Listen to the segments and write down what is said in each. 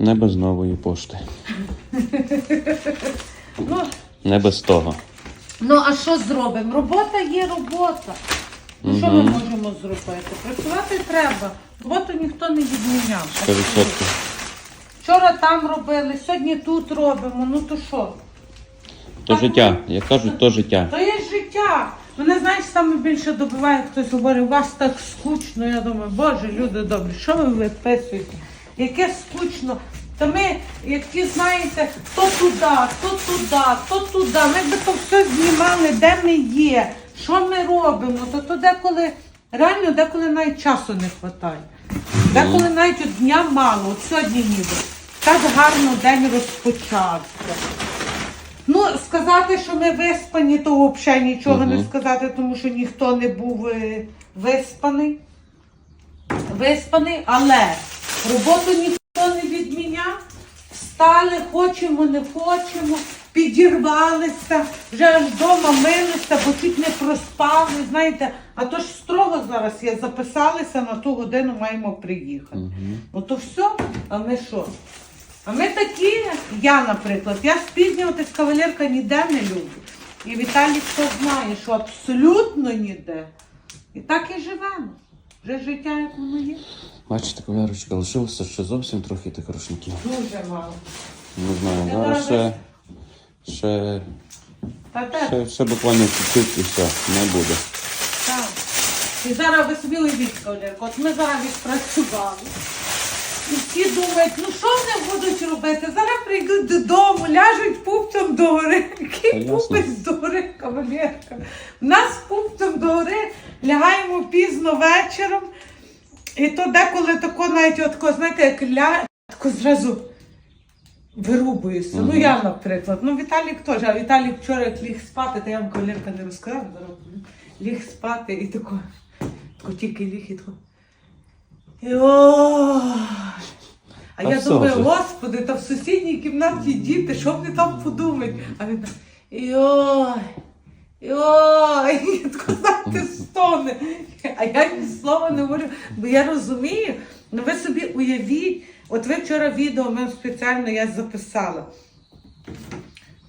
Не без нової пошти. Ну, Не без того. ну а що зробимо? Робота є робота. Ну що ми можемо зробити? Працювати треба. Роботу ніхто не відміняв. 100%. Вчора там робили, сьогодні тут робимо. Ну то що? То життя. Як кажуть, то життя. То є життя. Мене знаєш, саме більше добиває, хтось говорить, у вас так скучно. Я думаю, боже, люди добрі, що ви виписуєте? Яке скучно. Та ми, як ті знаєте, то туди, то туди, то туди. Ми би то все знімали, де ми є, що ми робимо, то, то деколи, реально деколи навіть часу не вистачає. Деколи навіть от дня мало, от сьогодні ніби. Так гарно день розпочався. Ну, сказати, що ми виспані, то взагалі нічого не сказати, тому що ніхто не був е, виспаний. Виспаний, але роботу ніхто не відміняв. Встали, хочемо, не хочемо, підірвалися, вже аж вдома милися, бо чуть не проспали. Знаєте, а то ж строго зараз є, записалися на ту годину, маємо приїхати. Ну то все, а ми що? А ми такі, я, наприклад, я спізнюватись кавалерка ніде не люблю. І Віталій хто знає, що абсолютно ніде. І так і живемо. Вже життя, як воно є. Бачите, ковярочка, лишилося ще зовсім трохи тих рушників. Дуже мало. Не знаю, Я зараз ще, ще, Та так, ще, ще буквально чуть-чуть і все, не буде. так. І зараз ви собі уявіть, кавалерка, от ми зараз відпрацювали. І всі думають, ну що вони будуть робити? Зараз прийдуть додому, ляжуть пупцем до гори. Який ясно. пупець до гори, кавалерка? У нас пупцем до гори лягаємо пізно вечором. І то деколи тако навіть отко, знаєте, як ля, тако зразу вирубуюся. Ну я, наприклад. Ну Віталік теж, а Віталік вчора як ліг спати, то я вам кавалерка не розказала, зараз ліг спати і тако, тако тільки ліг і тако. Ой. А Та я думаю, вже. господи, та в сусідній кімнаті діти, що вони там подумають? А він так, ой, ой, тако, знаєте, стоне. А я ні слова не говорю, бо я розумію, ну ви собі уявіть, от ви вчора відео ми спеціально я записала.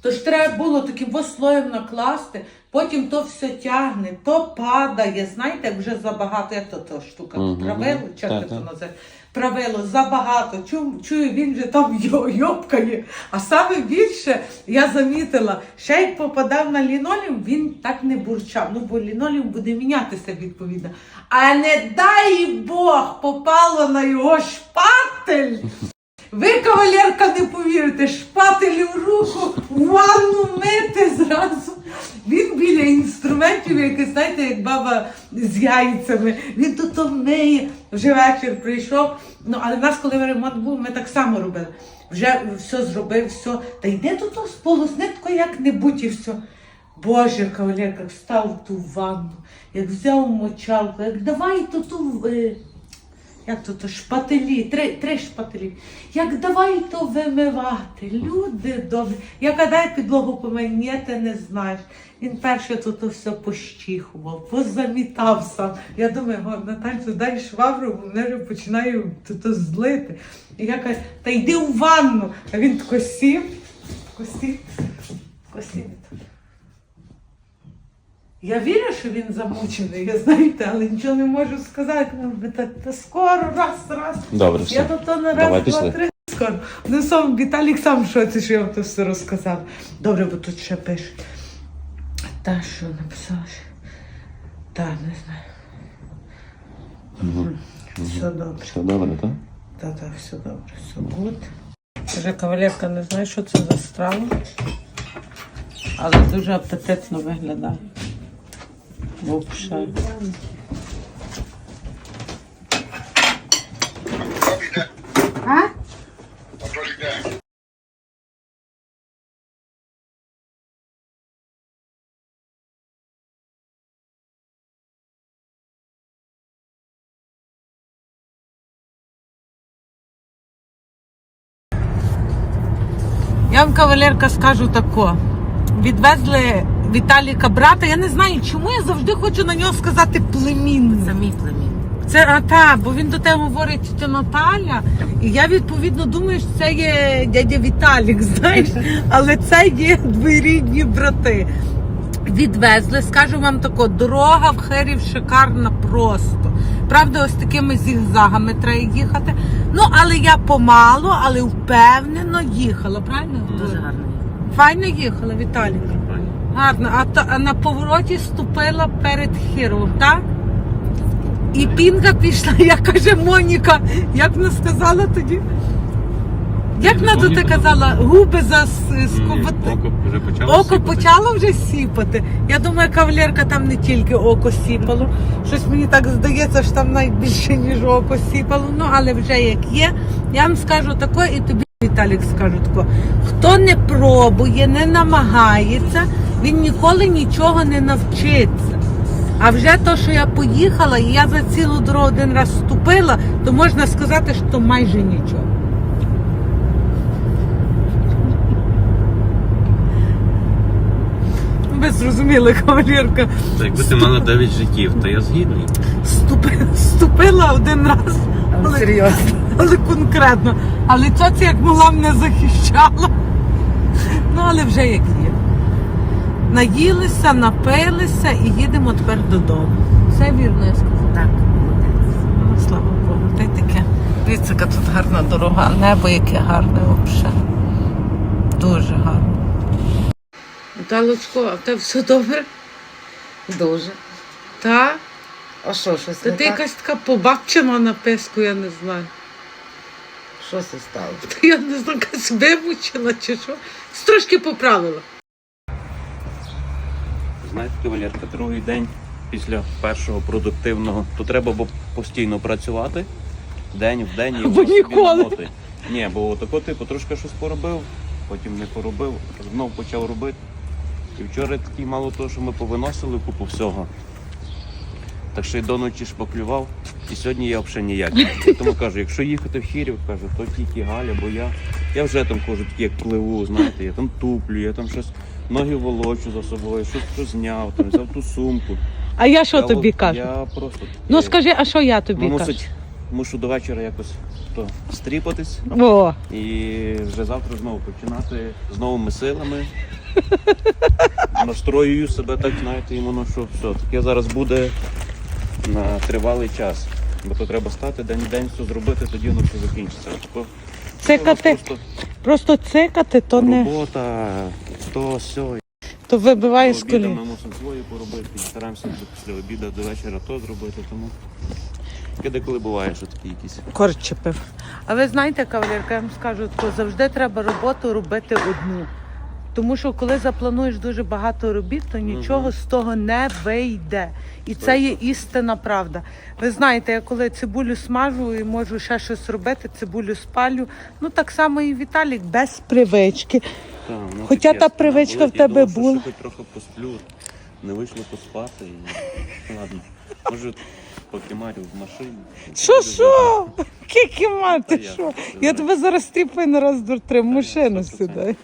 Тож треба було таким слоєм накласти, потім то все тягне, то падає. Знаєте, як вже забагато, як то, то штука, Мгм. правило, чи як Так, то так. називаєш? Правило, забагато. Чую, чую, він же там йо- йопкає. А саме більше я замітила, ще й попадав на лінолеум, він так не бурчав. Ну, бо лінолеум буде мінятися відповідно. А не дай Бог попало на його шпатель. Ви, кавалерка, не повірите, шпателі в руку, ванну мити зразу. Він біля інструментів, як знаєте, як баба з яйцями. Він тут миє, вже вечір прийшов. Ну, але в нас, коли ремонт був, ми так само робили. Вже все зробив, все. Та йде тут то сполоснитко як-небудь і все. Боже, кавалерка, встав в ту ванну, як взяв мочалку, як давай то ту. Як то, то шпателі, три, три шпателі. Як давай то вимивати, люди добрі. Я кадай підлогу помий, ні, ти не знаєш. Він перше то, то все пощіхував, позамітав сам. Я думаю, Натальцю, дай швабру, бо мене вже починаю то, то злити. І я кажу, та йди у ванну. А він тако сів, тако сів, тако сів. Я вірю, що він замучений, я знаєте, але нічого не можу сказати. Ну, би Та, та скоро, раз, раз. Добре, Я все. до того на Давай, раз, пішли. два, три, скоро. Ну сам Віталік сам шоці, що я вам то все розказав. Добре, бо тут ще пише. Та що написала? Та, не знаю. Мгм. Все добре. Все добре, так? Та, та, все добре, все гуд. Каже, кавалерка, не знаю, що це за страва, але дуже апетитно виглядає. Вовше. А? Я вам, кавалерка, скажу тако. Відвезли Віталіка брата. Я не знаю, чому я завжди хочу на нього сказати племінник. Це мій племінник. Це а та, бо він до тебе говорить, що ти Наталя, і я відповідно думаю, що це є дядя Віталік, знаєш, але це є двоюрідні брати. Відвезли, скажу вам тако, дорога в Херів шикарна просто. Правда, ось такими зігзагами треба їхати. Ну, але я помалу, але впевнено їхала, правильно? Дуже гарно. Файно їхала, Віталій. Гарно. А, та, а на повороті ступила перед Хіром, так? І пінка пішла, як каже Моніка, як вона сказала тоді? Як вона Моніка? казала, губи заскубати. Око вже почало Око сіпати. почало вже сіпати. Я думаю, кавалерка там не тільки око сіпало. Щось мені так здається, що там навіть більше, ніж око сіпало. Ну, але вже як є, я вам скажу тако, і тобі, Віталік, скажу тако. Хто не пробує, не намагається, він ніколи нічого не навчиться. А вже то, що я поїхала, і я за цілу дорогу один раз ступила, то можна сказати, що майже нічого. Ви зрозуміли, кавалерка. Та якби ти мала 9 життів, то я згідний. Ступи- Ступила один раз, але, Серйозно. але конкретно. Але ця як могла мене захищала. Ну, але вже як є. Наїлися, напилися і їдемо тепер додому. Все вірно, я сказала. Так. Ну, слава Богу, та й таке. Дивіться, яка тут гарна дорога, небо яке гарне взагалі. Дуже гарно. Наталочко, а в тебе все добре? Дуже. Так? А що, щось Та не ти так? якась така побабчена на писку, я не знаю. Що це стало? Та я не знаю, якась вимучена чи що. Трошки поправила. Знаєте, кавалерка, другий день після першого продуктивного, то треба бо постійно працювати день в день і собі ніколи. роботи. Ні, бо отако типу трошки щось поробив, потім не поробив, знов почав робити. І вчора такий мало того, що ми повиносили купу всього. Так що й до ночі шпаклював, і сьогодні я взагалі ніяк. Я Тому кажу, якщо їхати в Хірів, кажу, то тільки Галя, бо я, я вже там кажу, такий, як пливу, знаєте, я там туплю, я там щось ноги волочу за собою, щось, щось зняв, там взяв ту сумку. А я що тобі от- кажу? Я просто Ну скажи, а що я тобі кажу? мусить, мушу до вечора якось то стріпатись О, і вже завтра знову починати з новими силами. Настроюю себе так, знаєте, іменно, що все, таке зараз буде на тривалий час. Бо то треба стати день в день все зробити, тоді воно все закінчиться. Тако, цикати, просто просто цикати, то не робота, то все. то вибиває з колін. ми мусимо своє поробити, стараємося після обіду до вечора то зробити, тому таке деколи буває, що такі якісь. Корче пив. А ви знаєте, кавалерка, я вам скажу, то завжди треба роботу робити одну. Тому що коли заплануєш дуже багато робіт, то нічого з того не вийде. І це є істинна правда. Ви знаєте, я коли цибулю смажу і можу ще щось робити, цибулю спалю. Ну так само і Віталік без привички. Та, ну, Хоча таке, та привичка болить. в тебе думав, що була. ще хоч трохи посплю, не вийшло поспати. І... Ладно, може поки Марю в машині. Що, що? Кікі мати, що? Я тебе зараз стріпаю на раз, два, три, в машину сідай.